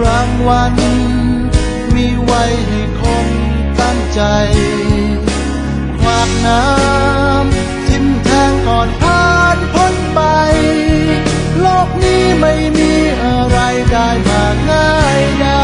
รางวัล มีไว้ให้คงตั้งใจขวากน้ำทิมแทงก่อนผ่านพ้นไป โลกนี้ไม่มีอะไรได้มาง่ายได้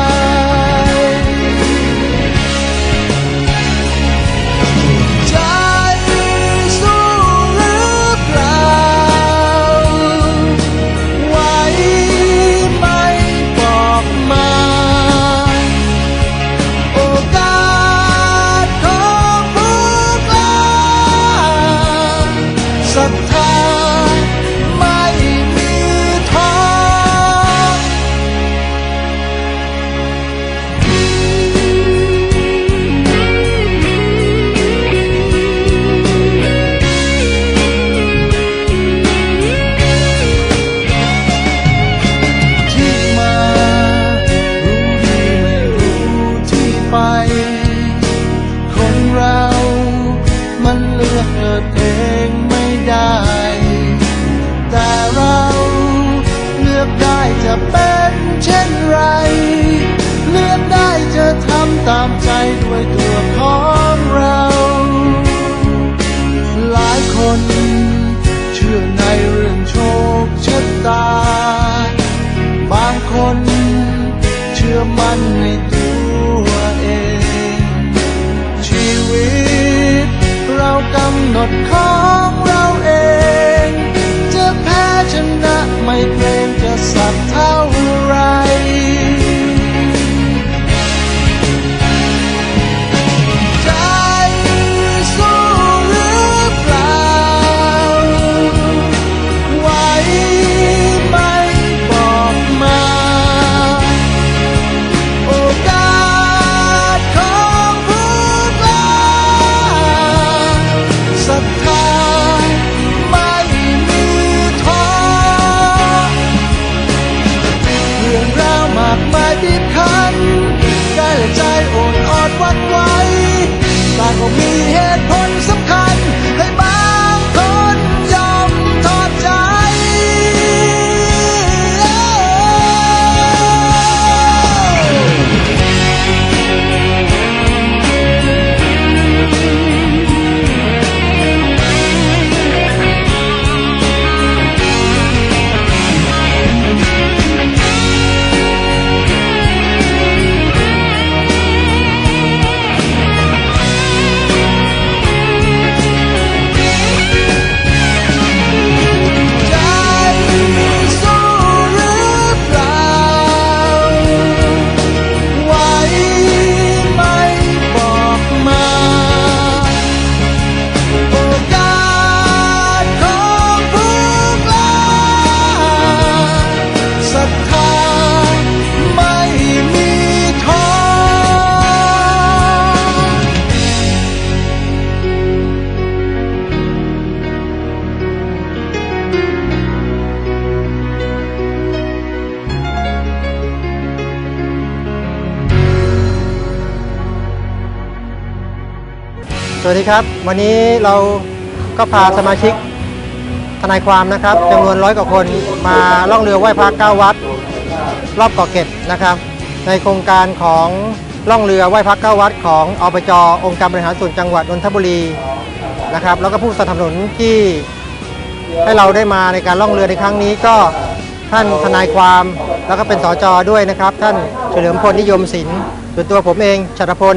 วัสดีครับ วันนี้เราก็พาสมาชิกทนายความนะครับจำนวนร้อยกว่าคนมาล่องเรือไหว้พระเก้าวัด รอบเกาะเกร็ดนะครับ ในโครงการของล่องเรือไหว้พระเก้าวัด ของอบจองค์การบริหารส่วนจังหวัดนนทบุรีนะครับ แล้วก็ผู้สนับสนุนที่ให้เราได้มาในการล่องเรือในครั้งนี้ก็ท่านทนายความแล้วก็เป็นสจด้วยนะครับ ท่านเฉลิมพลนิยมศิลป์ส่วนตัวผมเองชัตรพล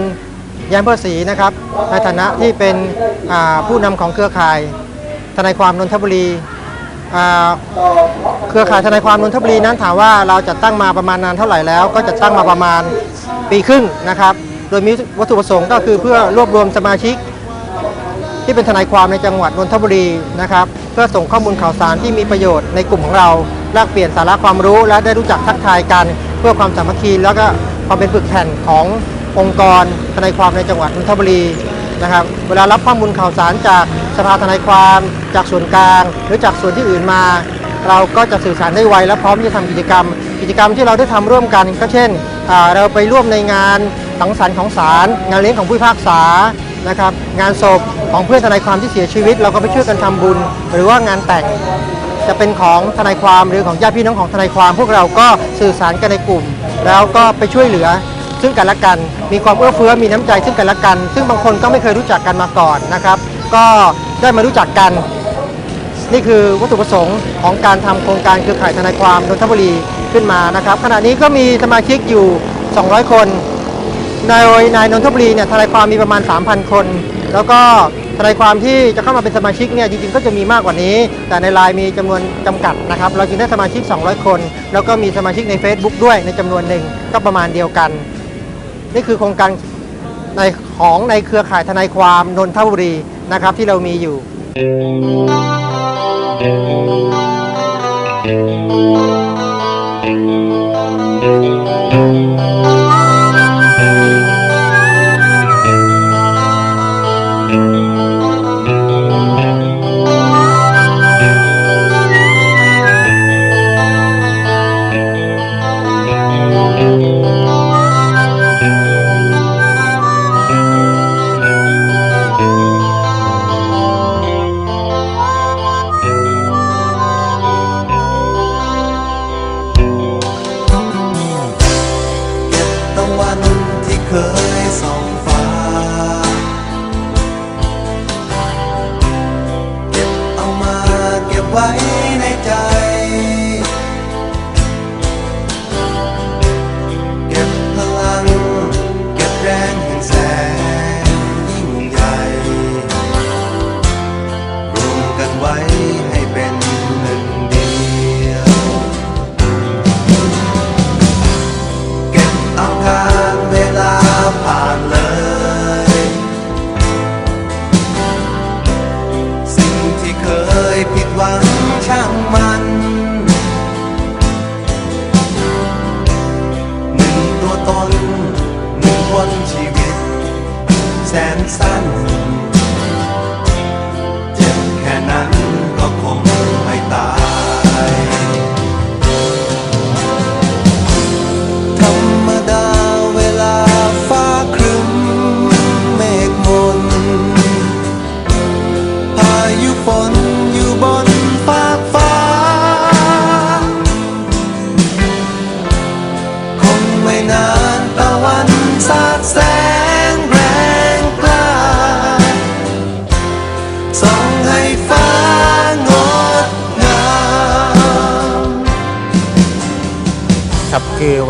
ย้มเพื่อศรีนะครับในฐานะที่เป็นผู้นำของเครือข่ายทนายความนนทบุรีเครือข่ายทนายความนนทบุรีนั้นถามว่าเราจัดตั้งมาประมาณนานเท่าไหร่แล้ว ก็จัดตั้งมาประมาณปีครึ่งนะครับ โดยมีวัตถุประสงค์ก็คือเพื่อรวบรวมสมาชิก ที่เป็นทนายความในจังหวัดนนทบุรีนะครับ เพื่อส่งข้อมูลข่าวสารที่มีประโยชน์ในกลุ่มของเราแลกเปลี่ยนสาระความรู้และได้รู้จักทักทายกัน เพื่อความสามัคคีแล้วก็ความเป็นปึกแผ่นของ องค์กรทนายความในจังหวัดนนทบุรีนะครับ เวลารับข้อมูลข่าวสารจากสภาทนายความจากส่วนกลาง หรือจากส่วนที่อื่นมา เราก็จะสื่อสารได้ไวและพร้อมที่จะทำกิจกรรม กิจกรรมที่เราได้ทำร่วมกัน ก็เช่นอ่าเราไปร่วมในงานสังสรรค์ของศาลงานเลี้ยงของผู้พิพากษานะครับงานศพของเพื่อนทนายความที่เสียชีวิต เราก็ไปช่วยกันทำบุญ หรือว่างานแต่ง จะเป็นของทนายความหรือของญาติพี่น้องของทนายความ พวกเราก็สื่อสารกันในกลุ่ม แล้วก็ไปช่วยเหลือ ซึ่งกันและกัน มีความเอื้อเฟื้อมีน้ำใจซึ่งกันและกัน ซึ่งบางคนก็ไม่เคยรู้จักกันมาก่อนนะครับ ก็ได้มารู้จักกัน นี่คือวัตถุประสงค์ของการทำโครงการเครือข่ายทนายความนนทบุรีขึ้นมานะครับ ขณะนี้ก็มีสมาชิกอยู่ 200 คนในในนนทบุรีเนี่ยทนายความมีประมาณ 3,000 คน แล้วก็ทนายความที่จะเข้ามาเป็นสมาชิกเนี่ยจริงๆก็จะมีมากกว่านี้ แต่ในไลน์มีจำนวนจำกัดนะครับ เราจึงได้สมาชิก 200 คน แล้วก็มีสมาชิกใน Facebook ด้วยในจำนวนหนึ่งก็ประมาณเดียวกัน นี่คือโครงการในของในเครือข่ายทนายความนนทบุรีนะครับที่เรามีอยู่เที่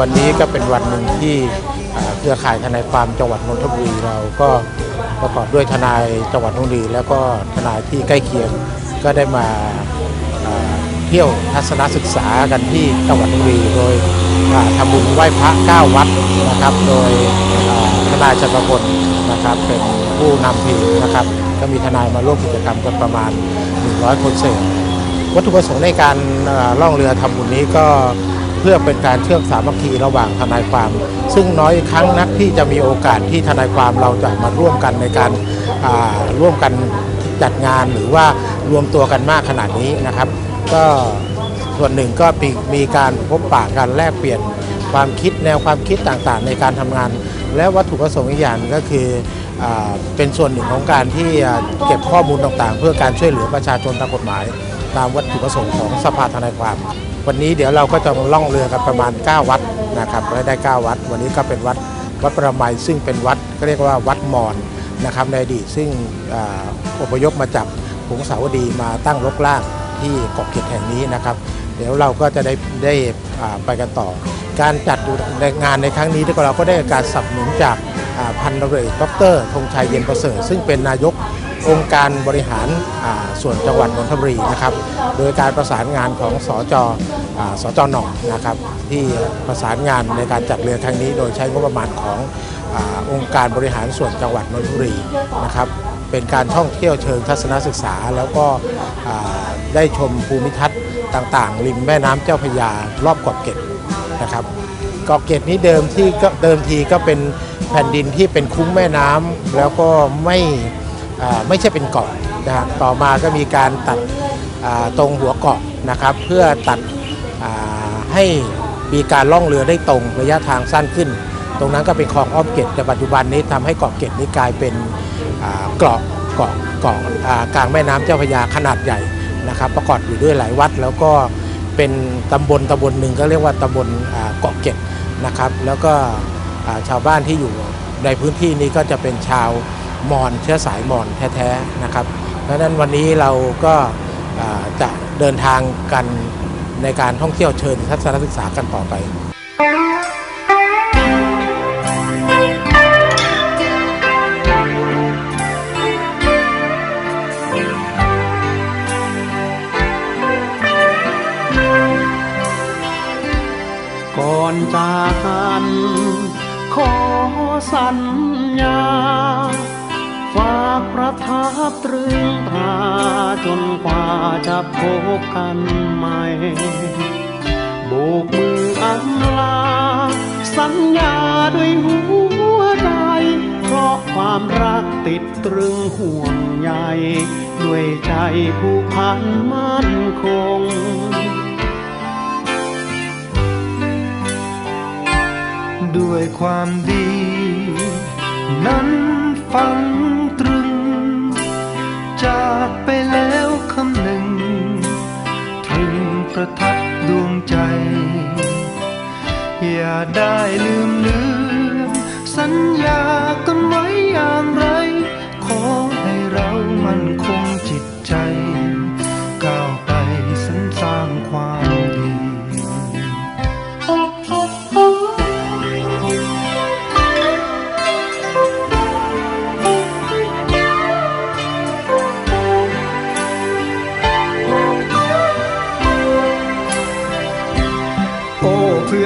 วันนี้ก็เป็นวันหนึ่งที่เครือข่ายทนายความจังหวัดนนทบุรีเราก็ประกอบด้วยทนายจังหวัดนนทบุรีแล้วก็ทนายที่ใกล้เคียงก็ได้มาเที่ยวทัศนศึกษากันที่จังหวัดนนทบุรีโดยอ่าทำบุญไหว้พระ9วัดนะครับ โดยทนายชัตพลนะครับเป็นผู้นำทีมนะครับ ก็มีทนายมาร่วมกิจกรรมกันประมาณ 100 คนเศษวัตถุประสงค์ในการล่องเรือทำบุญนี้ก็ เพื่อเป็นการเชื่อมสามัคคีระหว่างทนายความ ซึ่งน้อยครั้งนักที่จะมีโอกาสที่ทนายความเราจะมาร่วมกันในการาร่วมกันจัดงานหรือว่ารวมตัวกันมากขนาดนี้นะครับ ก็ส่วนหนึ่งก็มีมีการพบปะกันแลกเปลี่ยนความคิดแนวความคิดต่างๆ ในการทำงาน และวัตถุประสงค์อีกอย่างก็คือเป็นส่วนหนึ่งของการที่เก็บข้อมูลต่างๆ เพื่อการช่วยเหลือประชาชนตามกฎหมาย ตามวัตถุประสงค์ของสภาทนายความ วันนี้เดี๋ยวเราก็จะล่องเรือกันประมาณ 9 วัดนะครับได้ 9 วัด วันนี้ก็เป็นวัดวัดประไมยซึ่งเป็นวัดก็เรียกว่าวัดมอญนะครับในอดีตซึ่งออพยพมาจากผงสาวดีมาตั้งรกรากที่เกาะเกร็ดแห่งนี้นะครับ เดี๋ยวเราก็จะได้ได้ไปกันต่อ การจัดในงานในครั้งนี้เราก็ได้การสนับสนุนจากพันตำรวจเอกดรธงชัยเย็นประเสริฐซึ่งเป็นนายก องค์การบริหารส่วนจังหวัดนนทบุรีนะครับโดยการประสานงานของสจอ่าสจหนองนะครับที่ประสานงานในการจัดเรือครั้งนี้ โดยใช้งบประมาณขององค์การบริหารส่วนจังหวัดนนทบุรีนะครับเป็นการท่องเที่ยวเชิงทัศนศึกษา แล้วก็ได้ชมภูมิทัศน์ต่างๆ ริมแม่น้ำเจ้าพยารอบเกาะเกร็ดนะครับเกาะเกร็ดนี้เดิมที่ก็เดิมทีก็เป็นแผ่นดินที่เป็นคุ้งแม่น้ำแล้วก็ไม่ ไม่ใช่เป็นเกาะนะต่อมาก็มีการตัดตรงหัวเกาะนะครับ เพื่อตัดให้มีการล่องเรือได้ตรงระยะทางสั้นขึ้น ตรงนั้นก็เป็นคลองอ้อมเกตแต่ปัจจุบันนี้ทำให้เกาะเกตนี้กลายเป็นเกาะเกาะเกาะกลางแม่น้ำเจ้าพระยาขนาดใหญ่นะครับ ประกอบอยู่ด้วยหลายวัด แล้วก็เป็นตำบลตำบลหนึ่งก็เรียกว่าตำบลเกาะเกตนะครับ แล้วก็ชาวบ้านที่อยู่ในพื้นที่นี้ก็จะเป็นชาว มอญเชื้อสายมอญแท้ๆนะครับเพราะฉะนั้นวันนี้เราก็าจะเดินทางกันในการท่องเที่ยวเชิญทัศนศึกษากันต่อไปก่อนจากกัน ขอสัญญาากประทับตรึงตราจนกว่าจะพบกันใหม่โบกมืออำลา สัญญาด้วยหัวใจ เพราะความรักติดตรึงห่วงใยด้วยใจผู้พันมั่นคงด้วยความดี นั้นฟัง จากไปแล้วคำหนึ่ง ถึงประทับดวงใจ อย่าได้ลืมเลืมสัญญากันไว้อย่างไร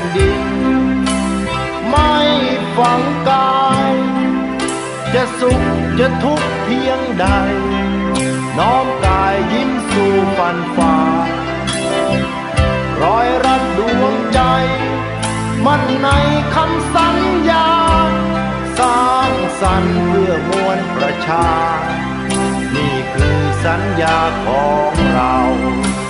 นดิน ไม่ฝังกาย จะสุขจะทุกข์เพียงใด น้อมกายยิ้มสู่ฟันฝ่ารอยรัดดวงใจ มันในคำสัญญา สร้างสรรค์เพื่อมวลประชา นี่คือสัญญาของเราเคยร่วมสนุกกันมา